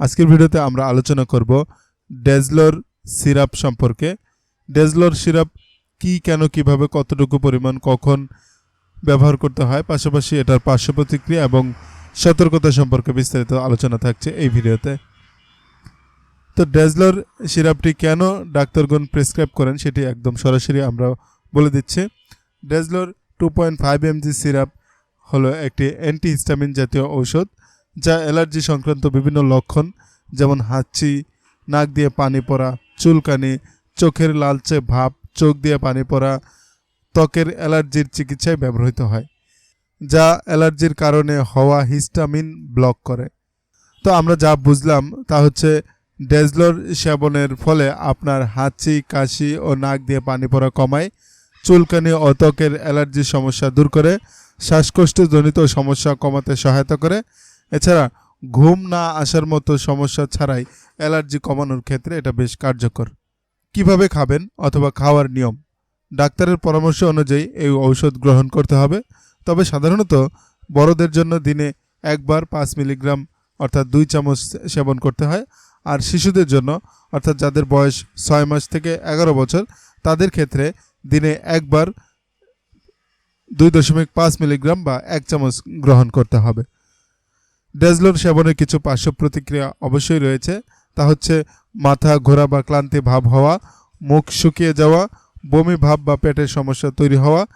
আজকের ভিডিওতে আমরা আলোচনা করব ডেজলোর সিরাপ সম্পর্কে। ডেজলোর সিরাপ কি, কেন, কীভাবে, কতটুকু পরিমাণ, কখন ব্যবহার করতে হয়, পাশাপাশি এটার পার্শ্ব প্রতিক্রিয়া এবং সতর্কতা সম্পর্কে বিস্তারিত আলোচনা থাকছে এই ভিডিওতে। তো ডেজলোর সিরাপটি কেন ডাক্তারগণ প্রেসক্রাইব করেন সেটি একদম সরাসরি আমরা বলে দিচ্ছি। Dezlor two point five mg syrup হলো একটি অ্যান্টিহিস্টামিন জাতীয় ঔষধ। যা অ্যালার্জি সংক্রান্ত বিভিন্ন লক্ষণ, যেমন হাঁচি, নাক দিয়ে পানি পড়া, চুলকানি, চোখের লালচে ভাব, চোখ দিয়ে পানি পড়া, ত্বকের অ্যালার্জির চিকিৎসায় ব্যবহৃত হয়, যা অ্যালার্জির কারণে হওয়া হিস্টামিন ব্লক করে। তো আমরা যা বুঝলাম তা হচ্ছে ডেজলোর সেবনের ফলে আপনার হাঁচি, কাশি ও নাক দিয়ে পানি পড়া কমায়, চুলকানি ও ত্বকের অ্যালার্জির সমস্যা দূর করে শ্বাসকষ্টজনিত সমস্যা কমাতে সহায়তা করে এছাড়া ঘুম না আসার মতো সমস্যা ছাড়াই অ্যালার্জি কমানোর ক্ষেত্রে এটা বেশ কার্যকর। কীভাবে খাবেন অথবা খাওয়ার নিয়ম? ডাক্তারের পরামর্শ অনুযায়ী এই ঔষধ গ্রহণ করতে হবে। তবে সাধারণত বড়দের জন্য দিনে একবার পাঁচ মিলিগ্রাম অর্থাৎ দুই চামচ সেবন করতে হয়। আর শিশুদের জন্য অর্থাৎ যাদের বয়স ছয় মাস থেকে এগারো বছর, তাদের ক্ষেত্রে দিনে একবার দুই দশমিক পাঁচ মিলিগ্রাম বা এক চামচ গ্রহণ করতে হবে। ডেজলোর সেবনের কিছু পার্শ্ব প্রতিক্রিয়া অবশ্যই রয়েছে। তা হচ্ছে, মাথা ঘোরা বা ক্লান্তি ভাব হওয়া, মুখ শুকিয়ে যাওয়া, বমি ভাব বা পেটের সমস্যা তৈরি হওয়া।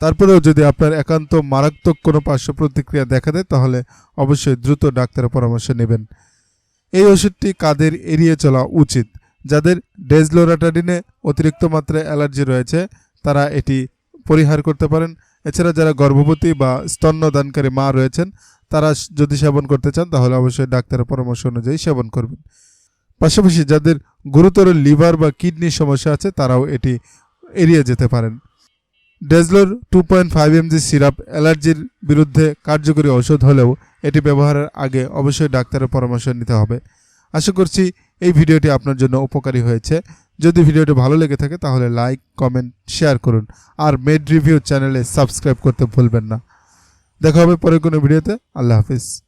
তারপরেও যদি আপনার একান্ত মারাত্মক কোনো পার্শ্ব প্রতিক্রিয়া দেখা দেয়, তাহলে অবশ্যই দ্রুত ডাক্তারের পরামর্শ নেবেন। এই ওষুধটি কাদের এড়িয়ে চলা উচিত? যাদের ডেজলোরাটাডিনে অতিরিক্ত মাত্রায় অ্যালার্জি রয়েছে, তারা এটি পরিহার করতে পারেন। এছাড়া যারা গর্ভবতী বা স্তন্যদানকারী মা রয়েছেন তারা যদি সেবন করতে চান, তাহলে অবশ্যই ডাক্তারের পরামর্শ অনুযায়ী সেবন করবেন। পাশাপাশি যাদের গুরুতর লিভার বা কিডনির সমস্যা আছে, তারাও এটি এড়িয়ে যেতে পারেন। Dezlor two point five mg syrup অ্যালার্জির বিরুদ্ধে কার্যকরী ঔষধ হলেও এটি ব্যবহারের আগে অবশ্যই ডাক্তারের পরামর্শ নিতে হবে। আশা করছি এই ভিডিওটি আপনার জন্য উপকারী হয়েছে। যদি ভিডিওটি ভালো লেগে থাকে, তাহলে লাইক, কমেন্ট, শেয়ার করুন। আর মেড রিভিউ চ্যানেলে সাবস্ক্রাইব করতে ভুলবেন না। দেখা হবে পরের কোনো ভিডিওতে। আল্লাহ হাফিজ।